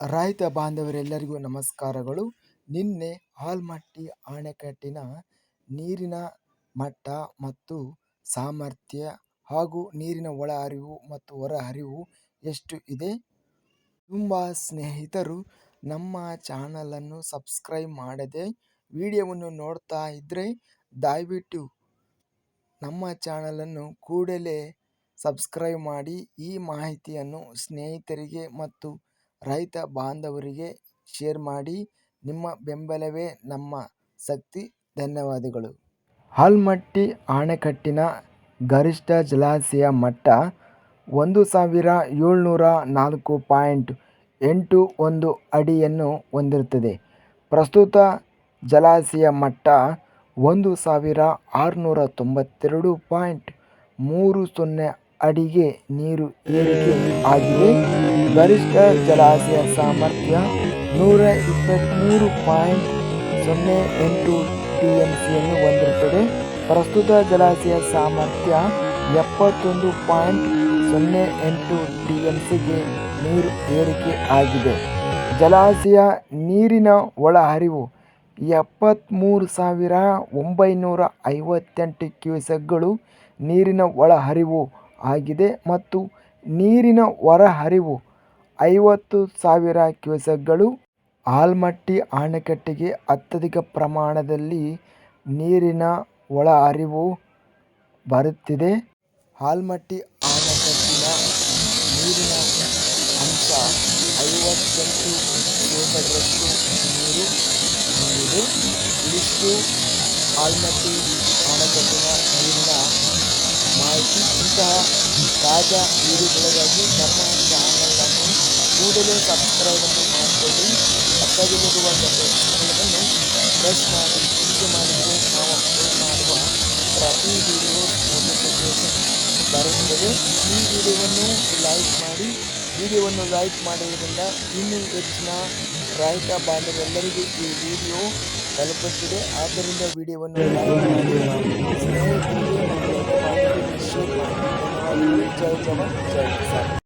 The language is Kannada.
ರೈತ ಬಾಂಧವರೆಲ್ಲರಿಗೂ ನಮಸ್ಕಾರಗಳು. ನಿನ್ನೆ ಆಲ್ಮಟ್ಟಿ ಅಣೆಕಟ್ಟಿನ ನೀರಿನ ಮಟ್ಟ ಮತ್ತು ಸಾಮರ್ಥ್ಯ ಹಾಗೂ ನೀರಿನ ಒಳ ಹರಿವು ಮತ್ತು ಹೊರ ಹರಿವು ಎಷ್ಟು ಇದೆ? ತುಂಬ ಸ್ನೇಹಿತರು, ನಮ್ಮ ಚಾನಲನ್ನು ಸಬ್ಸ್ಕ್ರೈಬ್ ಮಾಡದೆ ವಿಡಿಯೋವನ್ನು ನೋಡ್ತಾ ಇದ್ದರೆ ದಯವಿಟ್ಟು ನಮ್ಮ ಚಾನಲನ್ನು ಕೂಡಲೇ ಸಬ್ಸ್ಕ್ರೈಬ್ ಮಾಡಿ ಈ ಮಾಹಿತಿಯನ್ನು ಸ್ನೇಹಿತರಿಗೆ ಮತ್ತು ರೈತ ಬಾಂಧವರಿಗೆ ಶೇರ್ ಮಾಡಿ, ನಿಮ್ಮ ಬೆಂಬಲವೇ ನಮ್ಮ ಶಕ್ತಿ. ಧನ್ಯವಾದಗಳು. ಆಲ್ಮಟ್ಟಿ ಅಣೆಕಟ್ಟಿನ ಗರಿಷ್ಠ ಜಲಾಶಯ ಮಟ್ಟ ಒಂದು ಸಾವಿರ ಏಳ್ನೂರ ನಾಲ್ಕು ಪಾಯಿಂಟ್ ಎಂಟು ಒಂದು ಅಡಿಯನ್ನು ಹೊಂದಿರುತ್ತದೆ. ಪ್ರಸ್ತುತ ಜಲಾಶಯ ಮಟ್ಟ ಒಂದು ಸಾವಿರ ಆರುನೂರ ತೊಂಬತ್ತೆರಡು ಪಾಯಿಂಟ್ ಮೂರು ಸೊನ್ನೆ ಅಡಿಗೆ, ನೀರು ಏರಿಕೆ ಆಗಿದೆ ಗರಿಷ್ಠ ಜಲಾಶಯ ಸಾಮರ್ಥ್ಯ ನೂರ ಇಪ್ಪತ್ತ್ಮೂರು ಪಾಯಿಂಟ್ ಸೊನ್ನೆ ಎಂಟು ಟಿ ಎಂ ಸಿಯನ್ನು ಹೊಂದಿರುತ್ತದೆ. ಪ್ರಸ್ತುತ ಜಲಾಶಯ ಸಾಮರ್ಥ್ಯ ಎಪ್ಪತ್ತೊಂದು ಪಾಯಿಂಟ್ ಸೊನ್ನೆ ಎಂಟು ಟಿ ಎಂ ಸಿಗೆ ನೀರು ಏರಿಕೆ ಆಗಿದೆ. ಜಲಾಶಯ ನೀರಿನ ಒಳಹರಿವು ಎಪ್ಪತ್ತ್ಮೂರು ಸಾವಿರ ಒಂಬೈನೂರ ಐವತ್ತೆಂಟು ಕ್ಯೂಸೆಕ್ಗಳು ನೀರಿನ ಒಳಹರಿವು ಆಗಿದೆ ಮತ್ತು ನೀರಿನ ಹೊರಹರಿವು ಐವತ್ತು ಸಾವಿರ ಕ್ಯೂಸೆಕ್ಗಳು ಆಲ್ಮಟ್ಟಿ ಆಣೆಕಟ್ಟೆಗೆ ಅತ್ಯಧಿಕ ಪ್ರಮಾಣದಲ್ಲಿ ನೀರಿನ ಒಳಹರಿವು ಬರುತ್ತಿದೆ. ಆಲ್ಮಟ್ಟಿ ಅಣೆಕಟ್ಟಿನ ನೀರಿನ ಅಂಶ ಐವತ್ತೆಂಟು ಕ್ಯೂಸೆಕ್ಗಳಷ್ಟು ನೀರು ಹೊಂದಿದೆ ಇದಿಷ್ಟು ಆಲ್ಮಟ್ಟಿ ಅಣೆಕಟ್ಟಿನ ನೀರಿನ ಮಾಹಿತಿ ಇಂತಹ ತಾಜಾ ವಿಡಿಯೋಗಳಿಗಾಗಿ ನಮ್ಮ ಚಾನಲನ್ನು ಕೂಡಲೇ ಸಬ್ಸ್ಕ್ರೈಬನ್ನು ಮಾಡಿಕೊಳ್ಳಿ. ಪಕ್ಕದಲ್ಲಿರುವ ಬೆಲ್ಲನ್ನು ಪ್ರೆಸ್ ಮಾಡಿ ಹೀಗೆ ಮಾಡಿದರೆ ನಾವು ಅಪ್ಲೋಡ್ ಮಾಡುವ ಪ್ರತಿ ವಿಡಿಯೋ ನೋಟಿಫಿಕೇಶನ್ ಬರುತ್ತದೆ. ಈ ವಿಡಿಯೋವನ್ನು ಲೈಕ್ ಮಾಡಿ, ವಿಡಿಯೋವನ್ನು ಲೈಕ್ ಮಾಡುವುದರಿಂದ ಇನ್ನೂ ಹೆಚ್ಚಿನ ರೈತ ಬಾಂಧವೆಲ್ಲರಿಗೂ ಈ ವಿಡಿಯೋ ತಲುಪುತ್ತಿದೆ. ಆದ್ದರಿಂದ ವಿಡಿಯೋವನ್ನು ಲೈಕ್ ಮಾಡಿ ಸ್ನೇಹಿತರಿಗೆ ಮತ್ತು ರೈತ ಬಾಂಧವರಿಗೆ